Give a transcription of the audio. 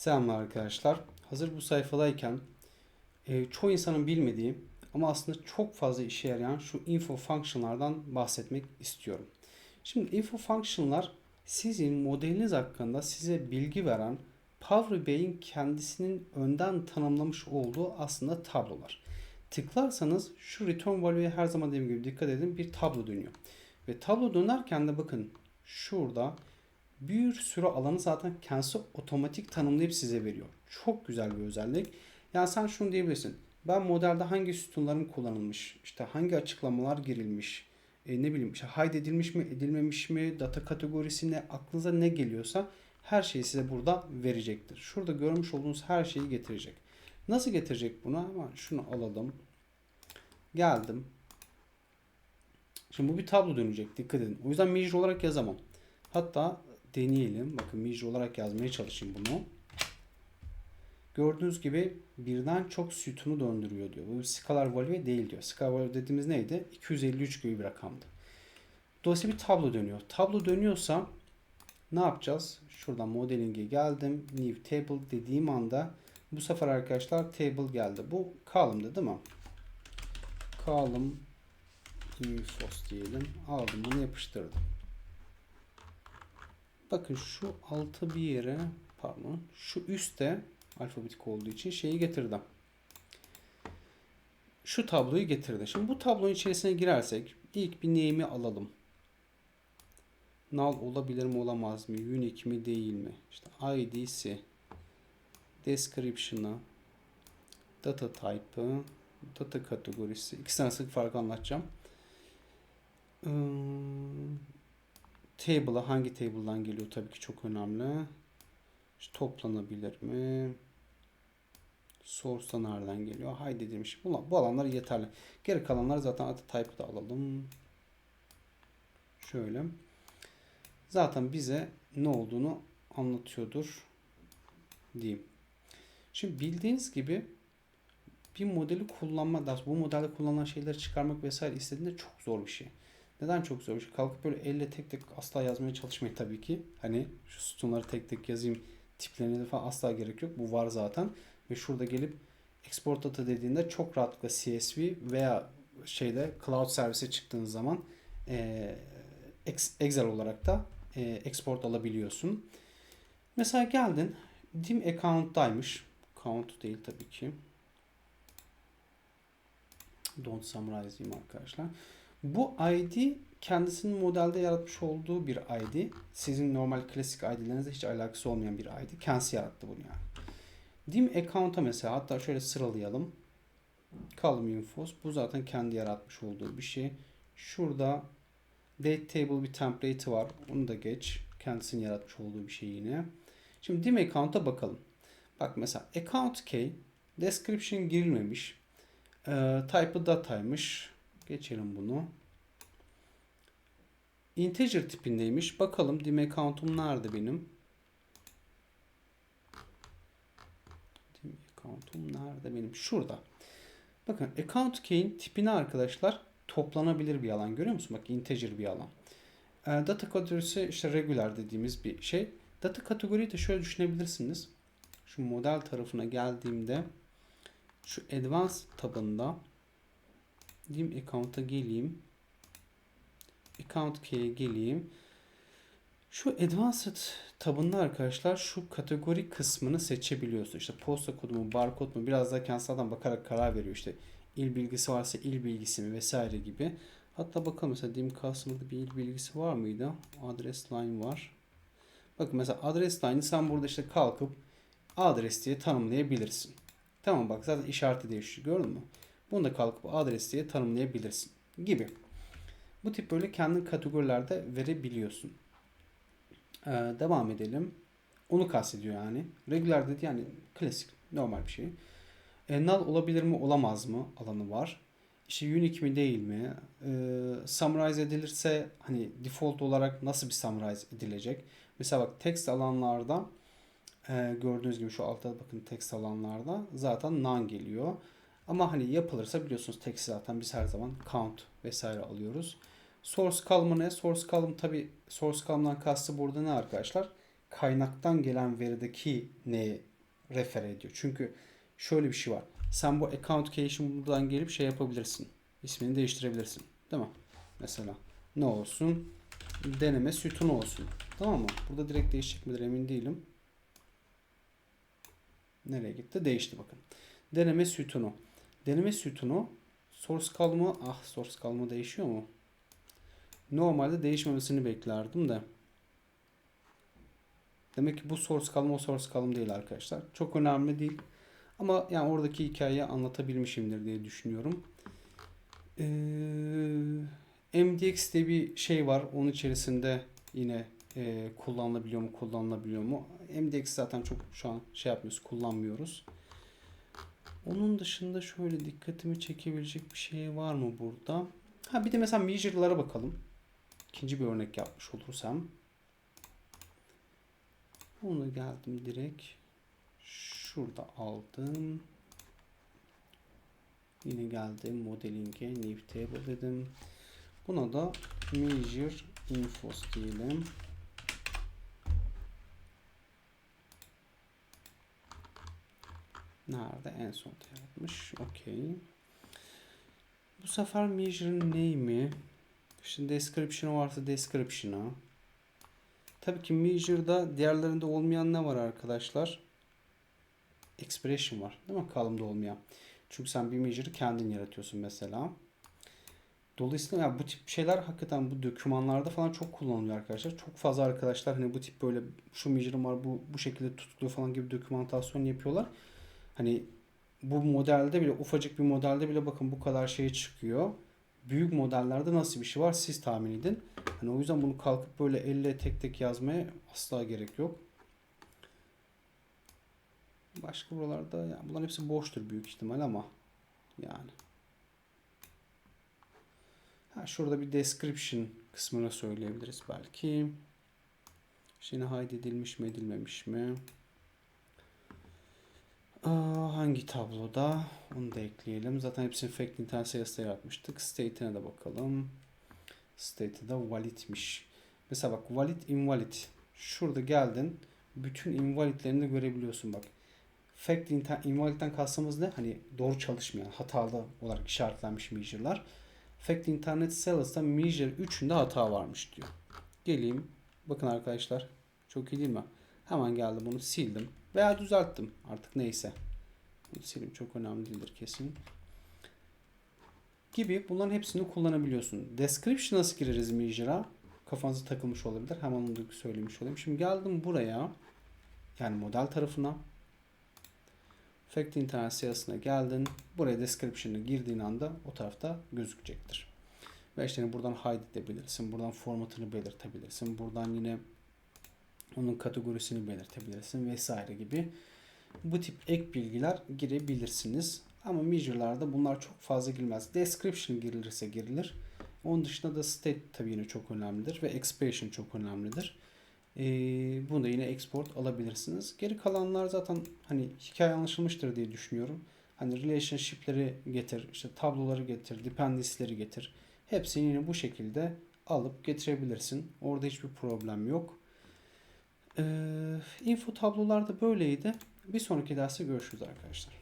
Selamlar arkadaşlar. Hazır bu sayfadayken e, çoğu insanın bilmediği ama aslında çok fazla işe yarayan şu info function'lardan bahsetmek istiyorum. Şimdi info function'lar sizin modeliniz hakkında size bilgi veren Power BI'in kendisinin önden tanımlamış olduğu aslında tablolar. Tıklarsanız şu return value'ye her zaman dediğim gibi dikkat edin bir tablo dönüyor. Ve tablo dönerken de bakın şurada bir sürü alanı zaten kendisi otomatik tanımlayıp size veriyor. Çok güzel bir özellik. Yani sen şunu diyebilirsin. Ben modelde hangi sütunlarım kullanılmış, işte hangi açıklamalar girilmiş, e, ne bileyim işte hide edilmiş mi, edilmemiş mi, data kategorisi ne, aklınıza ne geliyorsa her şeyi size burada verecektir. Şurada görmüş olduğunuz her şeyi getirecek. Nasıl getirecek bunu? Hemen şunu alalım. Geldim. Şimdi bu bir tablo dönecek. Dikkat edin. O yüzden major olarak yazamam. Hatta deneyelim. Bakın major olarak yazmaya çalışayım bunu. Gördüğünüz gibi birden çok sütunu döndürüyor diyor. Bu bir scalar value değil diyor. Scalar value dediğimiz neydi? 253 gibi bir rakamdı. Dolayısıyla bir tablo dönüyor. Tablo dönüyorsa ne yapacağız? Şuradan modeling'e geldim. New table dediğim anda bu sefer arkadaşlar table geldi. Bu column'dı değil mi? Column infos diyelim. Aldım bunu yapıştırdım. Bakın şu altı bir yere pardon şu üstte alfabetik olduğu için şeyi getirdim. Şu tabloyu getirdi. Şimdi bu tablonun içerisine girersek ilk bir name'i alalım. Null olabilir mi olamaz mı? Unique mi değil mi? İşte ID'si description'ı data type'ı data kategorisi ikisi arasındaki farkı anlatacağım. Table'a hangi table'dan geliyor tabii ki çok önemli. İşte toplanabilir mi? Source'da nereden geliyor? Haydi demiş. Bu, bu alanlar yeterli. Geri kalanlar zaten data type'ı da alalım. Şöyle. Zaten bize ne olduğunu anlatıyordur diyeyim. Şimdi bildiğiniz gibi bir modeli kullanma, bu modelde kullanılan şeyleri çıkarmak vesaire istediğinde çok zor bir şey. Neden çok zor şey? Kalkıp böyle elle tek tek asla yazmaya çalışmayın tabii ki. Hani şu sütunları tek tek yazayım tiplerine de falan asla gerek yok. Bu var zaten. Ve şurada gelip export data dediğinde çok rahatlıkla CSV veya şeyde cloud servise çıktığınız zaman e, Excel olarak da e, export alabiliyorsun. Mesela geldin dim account'taymış. Count değil tabii ki. Don't summarize diyeyim arkadaşlar. Bu ID kendisinin modelde yaratmış olduğu bir ID. Sizin normal klasik ID'lerinizle hiç alakası olmayan bir ID. Kendisi yarattı bunu yani. Dim account'a mesela hatta şöyle sıralayalım. Column infos. Bu zaten kendi yaratmış olduğu bir şey. Şurada date table bir template'i var. Onu da geç. Kendisinin yaratmış olduğu bir şey yine. Şimdi dim account'a bakalım. Bak mesela account key description girilmemiş. Ee, type'ı dataymış. Geçelim bunu. Integer tipindeymiş. Bakalım dim account'um nerede benim? Dim account'um nerede benim? Şurada. Bakın account key'in tipini arkadaşlar toplanabilir bir alan. Görüyor musun? Bak integer bir alan. E, data kategorisi işte regular dediğimiz bir şey. Data kategoriyi de şöyle düşünebilirsiniz. Şu model tarafına geldiğimde şu advanced tabında dim account'a geleyim. Account key'e geleyim. Şu advanced tabında arkadaşlar şu kategori kısmını seçebiliyorsun. İşte posta kodu mu, barkod mu biraz daha kendisinden bakarak karar veriyor. İşte il bilgisi varsa il bilgisi mi vesaire gibi. Hatta bakalım mesela dim customer'da bir il bilgisi var mıydı? Adres line var. Bakın mesela adres line'ı sen burada işte kalkıp adres diye tanımlayabilirsin. Tamam bak zaten işareti değişiyor gördün mü? Bunu da kalkıp adres diye tanımlayabilirsin gibi. Bu tip böyle kendi kategorilerde verebiliyorsun. Ee, devam edelim. Onu kastediyor yani. Regular dedi yani klasik normal bir şey. E, null olabilir mi olamaz mı alanı var. İşte unique mi değil mi? E, summarize edilirse hani default olarak nasıl bir summarize edilecek? Mesela bak text alanlarda e, gördüğünüz gibi şu altta bakın text alanlarda zaten none geliyor. Ama hani yapılırsa biliyorsunuz text zaten biz her zaman count vesaire alıyoruz. Source column ne? Source column tabi source column'dan kastı burada ne arkadaşlar? Kaynaktan gelen verideki ne refer ediyor. Çünkü şöyle bir şey var. Sen bu account cache'in buradan gelip şey yapabilirsin. İsmini değiştirebilirsin. Değil mi? Mesela ne olsun? Deneme sütunu olsun. Tamam mı? Burada direkt değişecek midir emin değilim. Nereye gitti? Değişti bakın. Deneme sütunu. Deneme sütunu source kalma ah source kalma değişiyor mu? Normalde değişmemesini beklerdim de. Demek ki bu source kalma o source kalım değil arkadaşlar. Çok önemli değil. Ama yani oradaki hikayeyi anlatabilmişimdir diye düşünüyorum. Ee, MDX diye bir şey var. Onun içerisinde yine e, kullanılabiliyor mu, kullanılabiliyor mu? MDX zaten çok şu an şey yapmıyoruz, kullanmıyoruz. Onun dışında şöyle dikkatimi çekebilecek bir şey var mı burada? Ha bir de mesela measure'lara bakalım. İkinci bir örnek yapmış olursam. Onu geldim direkt. Şurada aldım. Yine geldim modeling'e new table dedim. Buna da measure infos diyelim. Nerede? En son yaratmış. Okey. Bu sefer measure name'i Şimdi description'ı varsa description'a. Tabii ki measure'da diğerlerinde olmayan ne var arkadaşlar? Expression var. Değil mi? Column'da olmayan. Çünkü sen bir measure'ı kendin yaratıyorsun mesela. Dolayısıyla yani bu tip şeyler hakikaten bu dokümanlarda falan çok kullanılıyor arkadaşlar. Çok fazla arkadaşlar hani bu tip böyle şu measure'ım var bu bu şekilde tutuluyor falan gibi dokümantasyon yapıyorlar. Hani bu modelde bile ufacık bir modelde bile bakın bu kadar şey çıkıyor. Büyük modellerde nasıl bir şey var siz tahmin edin. Hani o yüzden bunu kalkıp böyle elle tek tek yazmaya asla gerek yok. Başka buralarda yani bunların hepsi boştur büyük ihtimal ama yani. Ha, şurada bir description kısmını söyleyebiliriz belki. Şimdi hide edilmiş mi edilmemiş mi? Hangi tabloda? Onu da ekleyelim. Zaten hepsini fact internet sayısıyla yaratmıştık. State'ine de bakalım. State'i de validmiş. Mesela bak valid invalid. Şurada geldin. Bütün invalidlerini de görebiliyorsun bak. Fact invalid'den kastımız ne? Hani doğru çalışmayan, hatalı olarak işaretlenmiş measure'lar. Fact internet sales'ta measure 3'ünde hata varmış diyor. Geleyim. Bakın arkadaşlar. Çok iyi değil mi? Hemen geldim bunu sildim. Veya düzelttim. Artık neyse. Bunu sileyim çok önemli değildir kesin. Gibi bunların hepsini kullanabiliyorsun. Description nasıl gireriz Measure'a? Kafanıza takılmış olabilir. Hemen onu da söylemiş olayım. Şimdi geldim buraya. Yani model tarafına. Fact internet sayısına geldin. Buraya description'ı girdiğin anda o tarafta gözükecektir. Ve işte buradan hide edebilirsin. Buradan formatını belirtebilirsin. Buradan yine onun kategorisini belirtebilirsin vesaire gibi. Bu tip ek bilgiler girebilirsiniz. Ama measure'larda bunlar çok fazla girmez. Description girilirse girilir. Onun dışında da state tabii yine çok önemlidir ve expression çok önemlidir. Ee, bunu da yine export alabilirsiniz. Geri kalanlar zaten hani hikaye anlaşılmıştır diye düşünüyorum. Hani relationship'leri getir, işte tabloları getir, dependency'leri getir. Hepsini yine bu şekilde alıp getirebilirsin. Orada hiçbir problem yok. Ee, info tablolar da böyleydi. Bir sonraki derste görüşürüz arkadaşlar.